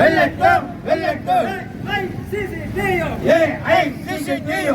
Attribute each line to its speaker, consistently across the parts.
Speaker 1: வெல்லட்டும்
Speaker 2: வெல்லட்டும் வெல்லட்டும்
Speaker 1: ஏஐசிசிடியு.
Speaker 2: ஏஐசிசிடியு.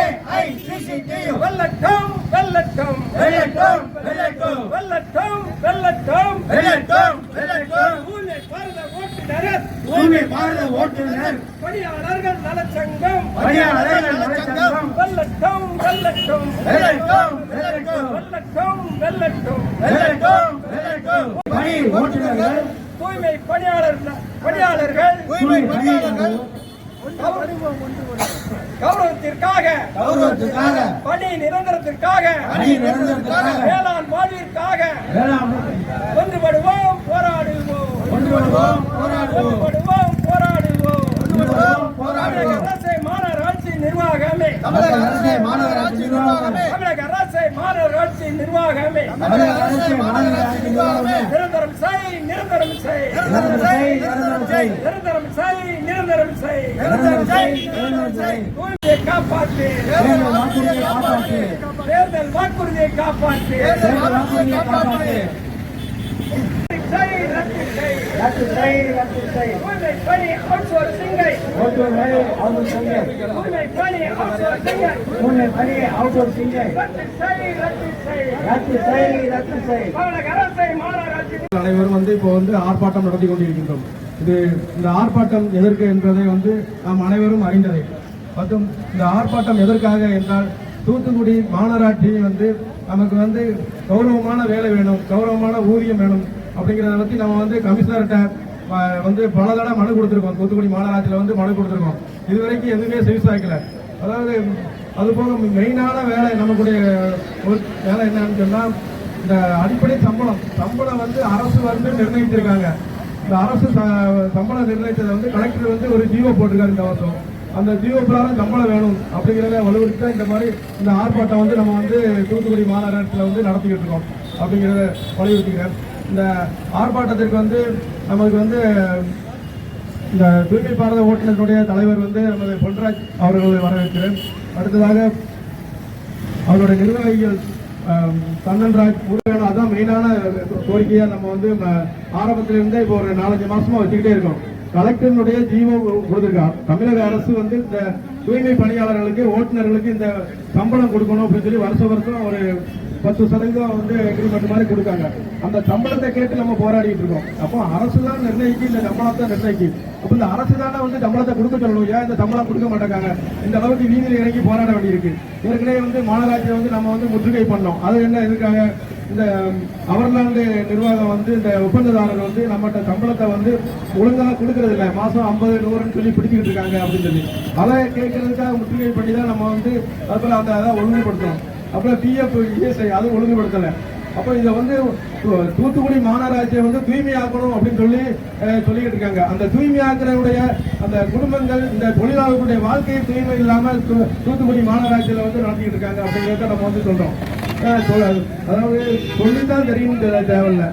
Speaker 1: ஏஐசிசிடியு. வெல்லட்டும் வெல்லட்டும்
Speaker 2: வெல்லட்டும் வெல்லட்டும்
Speaker 1: வெல்லட்டும் வெல்லட்டும்
Speaker 2: வெல்லட்டும் வெல்லட்டும்
Speaker 1: தூய்மை பாரத ஓட்டுநர்.
Speaker 2: தூய்மை பாரத ஓட்டுநர்.
Speaker 1: பணியாளர்கள் நலச்சங்கம்.
Speaker 2: பணியாளர்கள் நலச்சங்கம்.
Speaker 1: வெல்லட்டும் வெல்லட்டும்
Speaker 2: வெல்லட்டும் வெல்லட்டும்
Speaker 1: வெல்லட்டும் வெல்லட்டும்
Speaker 2: வெல்லட்டும் வெல்லட்டும் பணி ஓட்டுநர்கள்.
Speaker 1: தூய்மை பணியாளர் பணியாளர்கள்.
Speaker 2: தூய்மை பணியாளர்கள்.
Speaker 1: கௌரவத்திற்காக
Speaker 2: கௌரவத்துக்காக
Speaker 1: பணி நிரந்தரத்திற்காக
Speaker 2: பணி நிரந்தரத்திற்காக.
Speaker 1: வேளாண் வாழ்விற்காக ஒன்றுபடுவோம் போராடுவோம்
Speaker 2: ஒன்றுபடுவோம் போராடுவோம்
Speaker 1: ஒன்றுபடுவோம் போராடுவோம்
Speaker 2: ஒன்றுபடுவோம் போராடுவோம்
Speaker 1: தமிழக அரசை மாநகராட்சி நிர்வாகமே
Speaker 2: தமிழக அரசே மாநகராட்சி நிர்வாகமே
Speaker 1: தமிழக அரசை மாநகராட்சி நிர்வாகமே
Speaker 2: தமிழக அரசே மாநகராட்சி நிர்வாகமே
Speaker 1: நிரந்தரம் செய் நிரந்தரம் செய்
Speaker 2: நிரந்தரம் செய் நிரந்தரம் செய்
Speaker 1: நிரந்தரம் செய் நிரந்தரம் செய்
Speaker 2: நிரந்தரம் செய் நிரந்தரம்
Speaker 1: காப்பாற்று
Speaker 2: தேர்தல் வாக்குறுதியை காப்பாற்று
Speaker 1: தேர்தல் வாக்குறுதியை காப்பாற்று
Speaker 2: That is right,
Speaker 1: that is right.
Speaker 2: Who made funny outdoor
Speaker 1: singer? Outdoor funny
Speaker 2: outdoor singer. Who
Speaker 1: made funny outdoor
Speaker 2: singer? Who made funny
Speaker 1: outdoor singer? That is
Speaker 2: right, that is right.
Speaker 1: That is right, that is right. அவனுக்கு அரசை மாநகராட்சி
Speaker 3: அனைவரும் வந்து இப்போ வந்து ஆர்ப்பாட்டம் நடத்தி கொண்டிருக்கின்றோம் இது இந்த ஆர்ப்பாட்டம் எதற்கு என்பதை வந்து நாம் அனைவரும் அறிந்ததே மற்றும் இந்த ஆர்ப்பாட்டம் எதற்காக என்றால் தூத்துக்குடி மாநகராட்சி வந்து நமக்கு வந்து கௌரவமான வேலை வேணும் கௌரவமான ஊதியம் வேணும் அப்படிங்கிறத பற்றி நம்ம வந்து கமிஷனர்கிட்ட வந்து பல தடவை மனு கொடுத்துருக்கோம். தூத்துக்குடி மாநகராட்சியில் வந்து மனு கொடுத்துருக்கோம். இது வரைக்கும் எதுவுமே செவிசாய்க்கல அதாவது அது போக மெயினான வேலை நம்மளுடைய ஒரு வேலை என்னன்னு சொன்னால் இந்த அடிப்படை சம்பளம். சம்பளம் வந்து அரசு வந்து நிர்ணயிச்சிருக்காங்க இந்த அரசு ச- சம்பளம் நிர்ணயித்ததை வந்து கலெக்டர் வந்து ஒரு ஜீவோ போட்டிருக்காரு இந்த வருஷம். அந்த ஜீவோ பிரகாரம் சம்பளம் வேணும் அப்படிங்கிறத வலுவுறுத்தி இந்த மாதிரி இந்த ஆர்ப்பாட்டம் வந்து நம்ம வந்து தூத்துக்குடி மாநகராட்சியில் வந்து நடத்திக்கிட்டு இருக்கோம் அப்படிங்கிறத வலியுறுத்திக்கிறேன். இந்த ஆர்ப்பாட்டத்திற்கு வந்து நமக்கு வந்து இந்த தூய்மை பாரத ஓட்டுநர்களுடைய தலைவர் வந்து நமது பொன்ராஜ் அவர்களை வரவேற்கிறேன். அடுத்ததாக அவருடைய நிர்வாகிகள் சந்தன்ராஜ் முருகன் அதான் மெயினான கோரிக்கையாக நம்ம வந்து ம- இப்போ ஒரு நாலஞ்சு மாசமா வச்சுக்கிட்டே இருக்கோம். கலெக்டரினுடைய ஜீவோ கொடுத்திருக்கார். தமிழக அரசு வந்து இந்த தூய்மை பணியாளர்களுக்கு ஓட்டுநர்களுக்கு இந்த சம்பளம் கொடுக்கணும் அப்படின்னு சொல்லி வருஷ வருஷம் ஒரு பத்து சதவீதம் வந்து எக்ரிமெண்ட் மாதிரி கொடுக்காங்க. அந்த சம்பளத்தை கேட்டு நம்ம போராடிட்டு இருக்கோம். அப்போ அரசு தான் நிர்ணயிக்கு இந்த சம்பளத்தை நிர்ணயிக்கு அப்போ இந்த அரசு தானே வந்து சம்பளத்தை கொடுக்க சொல்லணும். ஏன் இந்த சம்பளம் கொடுக்க மாட்டேங்காங்க இந்த அளவுக்கு வீதியில் இறங்கி போராட வேண்டியிருக்கு. ஏற்கனவே வந்து மாநகராட்சியை வந்து நம்ம வந்து முற்றுகை பண்ணோம். அது என்ன எதுக்காக? இந்த அவர்லாண்டு நிர்வாகம் வந்து இந்த ஒப்பந்ததாரர் வந்து நம்மகிட்ட சம்பளத்தை வந்து ஒழுங்காக கொடுக்கறது இல்லை மாதம் ஐம்பது நூறுன்னு சொல்லி பிடிச்சிக்கிட்டு இருக்காங்க அப்படின்னு சொல்லி அதை கேட்கறதுக்காக முற்றுகை பண்ணி தான் நம்ம வந்து அதுபோல அந்த அதை ஒழுங்குபடுத்தணும் அப்புறம் பிஎஃப் இஎஸ்ஐ அது ஒழுங்குபடுத்தலை. அப்போ இதை வந்து தூத்துக்குடி மாநகராட்சியை வந்து தூய்மையாக்கணும் அப்படின்னு சொல்லி சொல்லிக்கிட்டு இருக்காங்க. அந்த தூய்மையாக்குறவுடைய அந்த குடும்பங்கள் இந்த தொழிலாளர்களுடைய வாழ்க்கையை தூய்மை இல்லாமல் தூ தூத்துக்குடி மாநகராட்சியில் வந்து நடத்திக்கிட்டு இருக்காங்க அப்படிங்கிறத நம்ம வந்து சொல்கிறோம் அதாவது தொழில் அதாவது சொல்லித்தான் தெரியும் தேவையில்லை தேவையில்ல.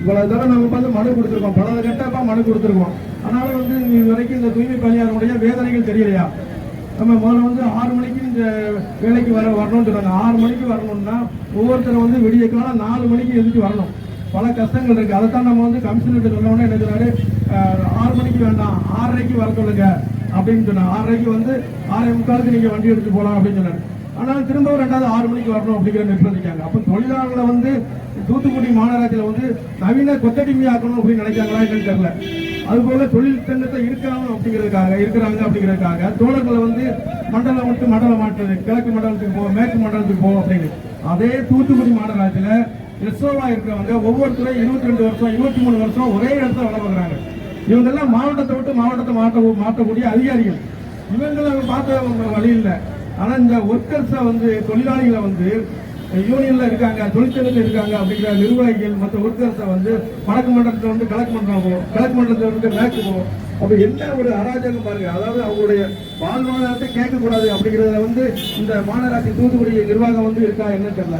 Speaker 3: இவ்வளவு தடவை நம்ம வந்து மனு கொடுத்துருக்கோம். பல கட்டப்பா மனு கொடுத்துருக்கோம். ஆனாலும் வந்து இது வரைக்கும் இந்த தூய்மை பணியாளருடைய வேதனைகள் தெரியலையா? நம்ம முதல்ல வந்து ஆறு மணிக்கு இந்த வேலைக்கு வர வரணும்னு சொன்னாங்க. ஆறு மணிக்கு வரணும்னா ஒவ்வொருத்தரும் வந்து விடிய காலம் நாலு மணிக்கு எதுக்கு வரணும். பல கஷ்டங்கள் இருக்கு. அதைத்தான் நம்ம வந்து கமிஷனர்கிட்ட சொன்னோன்னே என்ன ஆறு மணிக்கு வேண்டாம். ஆறரைக்கு வர சொல்லுங்க. அப்படின்னு சொன்னாங்க ஆறரைக்கு வந்து ஆறரை முக்காலுக்கு நீங்க வண்டி எடுத்து போகலாம் அப்படின்னு சொன்னாரு. ஆனால் திரும்பவும் ரெண்டாவது ஆறு மணிக்கு வரணும் அப்படிங்கிற நிர்பந்திக்காங்க. அப்போ தொழிலாளர்களை வந்து தூத்துக்குடி மாநகராட்சியில் வந்து நவீன கொத்தடிமையாக்கணும் அப்படின்னு நினைக்கிறாங்களா என்னன்னு தெரியல. அதுபோல தொழில் திட்டத்தை இருக்காங்க அப்படிங்கிறதுக்காக இருக்கிறாங்க அப்படிங்கிறதுக்காக தோழர்களை வந்து மண்டலம் விட்டு மண்டலம் மாற்றுறது கிழக்கு மண்டலத்துக்கு போவோம் மேற்கு மண்டலத்துக்கு போவோம் அப்படின்னு. அதே தூத்துக்குடி மாநகராட்சியில் எஸ்ஓவா இருக்கிறவங்க ஒவ்வொருத்தரும் இருபத்தி ரெண்டு வருஷம் இருபத்தி மூணு வருஷம் ஒரே இடத்துல வேலை பார்க்குறாங்க. இவங்க எல்லாம் மாவட்டத்தை விட்டு மாவட்டத்தை மாற்ற மாற்றக்கூடிய அதிகாரிகள். இவங்களை பார்த்த வழி இல்லை ஆனால் இந்த ஒர்க்கர்ஸை வந்து தொழிலாளிகளை வந்து யூனியன்ல இருக்காங்க தொழிற்சங்கத்தில் இருக்காங்க அப்படிங்கிற நிர்வாகிகள் மற்ற ஒர்க்கர்ஸை வந்து வடக்கு மண்டலத்துல வந்து கிழக்கு மண்டலம் போகும் கிழக்கு மண்டலத்துல வந்து மேற்கு போகும் அப்ப என்ன ஒரு அராஜகம் பாருங்க. அதாவது அவங்களுடைய வாழ்வாதாரத்தை கேட்கக்கூடாது அப்படிங்கறத வந்து இந்த மாநகராட்சி தூத்துக்குடி நிர்வாகம் வந்து இருக்கா என்னன்னு தெரியல.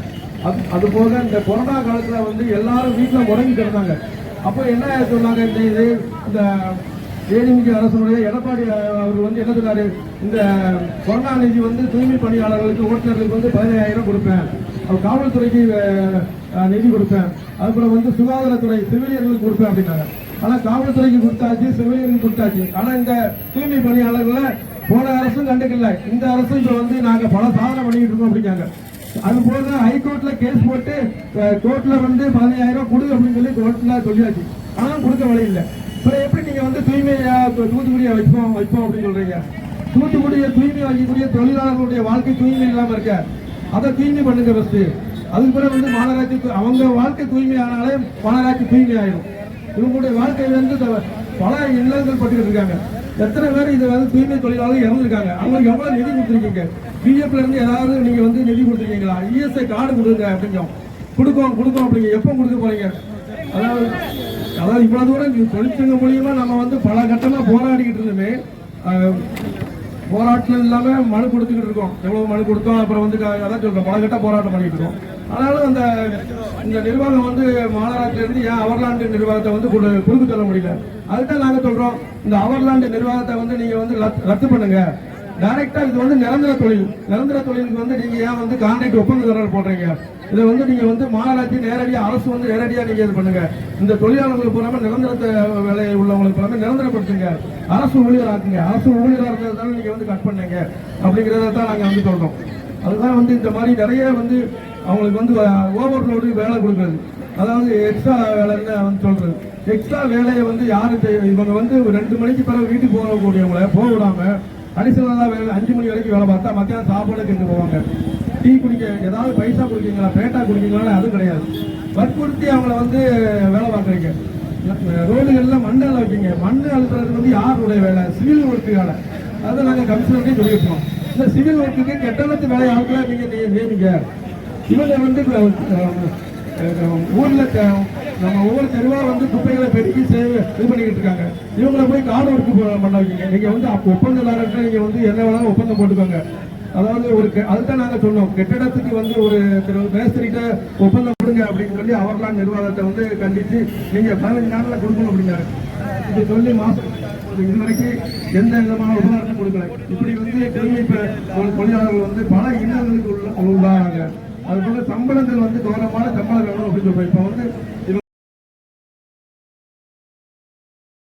Speaker 3: அது அது போக இந்த கொரோனா காலத்துல வந்து எல்லாரும் வீட்டுல முடங்கி கிடந்தாங்க. அப்போ என்ன சொன்னாங்க இந்த இது இந்த ஏடிமிக்கு அரசனுடைய எடப்பாடி அவர் வந்து என்ன சொன்னாரு? இந்த கொரோனா நிதி வந்து தூய்மை பணியாளர்களுக்கு ஓட்டுநர்களுக்கு வந்து பதினையாயிரம் கொடுப்பேன். காவல்துறைக்கு நிதி கொடுப்பேன். அதுக்கப்புறம் வந்து சுகாதாரத்துறை செவிலியர்களுக்கு கொடுப்பேன் அப்படின்னாங்க. ஆனா காவல்துறைக்கு கொடுத்தாச்சு செவிலியர்களுக்கு கொடுத்தாச்சு. ஆனா இந்த தூய்மை பணியாளர்களை போன அரசும் கண்டுக்கல. இந்த அரசும் இப்ப வந்து நாங்க பல சாதனை பண்ணிட்டு இருக்கோம் அப்படிங்காங்க அது போக ஹைகோர்ட்ல கேஸ் போட்டு கோர்ட்ல வந்து பதினஞ்சாயிரம் கொடு அப்படின்னு சொல்லி கோர்ட்ல சொல்லியாச்சு. ஆனால் கொடுக்க வழி இல்லை. அப்புறம் எப்படி நீங்க வந்து தூய்மையா தூத்துக்குடியை வைப்போம் வைப்போம் அப்படின்னு சொல்றீங்க? தூத்துக்குடியை தூய்மை வைக்கக்கூடிய தொழிலாளர்களுடைய வாழ்க்கை தூய்மை இல்லாம இருக்க. அதை தூய்மை பண்ணுங்க ஃபஸ்ட்டு அதுக்கு பிறகு வந்து மாநகராட்சி அவங்க வாழ்க்கை தூய்மையானாலே மாநகராட்சி தூய்மை ஆயிடும் இவங்களுடைய வாழ்க்கை வந்து பல இல்லங்கள் பட்டுக்கிட்டு இருக்காங்க. எத்தனை பேர் இது வந்து தூய்மை தொழிலாளர்கள் இறந்துருக்காங்க. அவங்களுக்கு எவ்வளோ நிதி கொடுத்துருக்கீங்க? பிஎஃப்ல இருந்து ஏதாவது நீங்கள் வந்து நிதி கொடுத்துருக்கீங்களா? இஎஸ்ஐ கார்டு கொடுங்க அப்படிங்கும் கொடுக்கோம் கொடுக்கோம் அப்படிங்க. எப்போ கொடுக்க போறீங்க? அதாவது அதாவது இவ்வளோ தூரம் இந்த தொழிற்சங்க நம்ம வந்து பல கட்டமாக போராடிக்கிட்டு இருந்தோமே. போராட்டம் இல்லாம மனு கொடுத்துக்கிட்டு இருக்கோம். எவ்வளவு மனு கொடுத்தோம் அப்புறம் வந்து அதான் சொல்றோம் பல கட்ட போராட்டம் பண்ணிட்டு இருக்கோம். ஆனாலும் அந்த இந்த நிர்வாகம் வந்து மாநகராட்சியில இருந்து ஏன் அவர்லாண்டு நிர்வாகத்தை வந்து குறுக்கு கொடுக்க சொல்ல முடியல. அதுதான் நாங்க சொல்றோம் இந்த அவர்லாண்டு நிர்வாகத்தை வந்து நீங்க வந்து ரத்து- ரத்து பண்ணுங்க. டைரக்டா இது வந்து நிரந்தர தொழில். நிரந்தர தொழிலுக்கு வந்து நீங்க ஏன் வந்து கான்ட்ராக்ட் ஒப்பந்ததாரர் போடுறீங்க? இதை வந்து நீங்க வந்து மாநகராட்சி நேரடியாக அரசு வந்து நேரடியாக நீங்க இது பண்ணுங்க. இந்த தொழிலாளர்களுக்கு போறாம நிரந்தர வேலை உள்ளவங்களுக்கு போறாம நிரந்தரப்படுத்துங்க. அரசு ஊழியர் ஆக்குங்க அரசு ஊழியராக இருக்கிறதால நீங்க வந்து கட் பண்ணுங்க. அப்படிங்கிறத தான் நாங்க வந்து சொல்றோம். அதுதான் வந்து இந்த மாதிரி நிறைய வந்து அவங்களுக்கு வந்து ஓவர்லோடு வேலை கொடுக்குறது. அதாவது எக்ஸ்ட்ரா வேலைன்னு வந்து சொல்றது? எக்ஸ்ட்ரா வேலையை வந்து யாரு இவங்க வந்து ஒரு ரெண்டு மணிக்கு பிறகு வீட்டுக்கு போகக்கூடியவங்கள போக விடாம அடிஷனலாக வேலை அஞ்சு மணி வரைக்கும் வேலை பார்த்தா மத்தியானம் சாப்பாடு கெட்டு போவாங்க. டீ குடிக்க ஏதாவது பைசா குடிக்கீங்களா பேட்டா குடிக்கீங்களா அதுவும் கிடையாது. வற்புறுத்தி அவங்கள வந்து வேலை பார்க்குறீங்க. ரோடுகளில் மண் அள்ள வைக்கீங்க மண் அழுத்துறது வந்து யாருடைய வேலை? சிவில் ஒர்க்கு வேலை அதை நாங்கள் கமிஷனர்கிட்டே சொல்லியிருக்கோம். இந்த சிவில் ஒர்க்குக்கு கெட்டணத்து வேலை ஆட்களை நீங்கள் நியமிங்க இவங்க வந்து ஊரில் நம்ம ஒவ்வொரு தெருவாக வந்து குப்பைகளை பெருக்கி சேவை இது பண்ணிக்கிட்டு இருக்காங்க. இவங்களை போய் கார்டு ஒர்க்கு பண்ண வைக்கீங்க. நீங்கள் வந்து அப்ப ஒப்பந்ததாரர்கிட்ட நீங்கள் வந்து என்ன வேணாலும் ஒப்பந்தம் போட்டுக்கோங்க. அதாவது ஒரு அதுதான் நாங்க சொன்னோம். கெட்டிடத்துக்கு வந்து ஒரு திரு மேஸ்திரிட்ட ஒப்பந்தம் கொடுங்க அப்படின்னு சொல்லி அவர்லாம் நிர்வாகத்தை வந்து கண்டிச்சு நீங்க பதினஞ்சு நாள்ல கொடுக்கணும் அப்படின்னாரு. இது சொல்லி மாசம் இதுவரைக்கும் எந்த விதமான உபகாரமும் கொடுக்கல. இப்படி வந்து தூய்மை தொழிலாளர்கள் வந்து பல இன்னல்களுக்கு உள்ள- உள்ளாங்க அது போல சம்பளங்கள் வந்து கௌரவமான சம்பளம் வேணும் அப்படின்னு சொல்றோம். இப்போ வந்து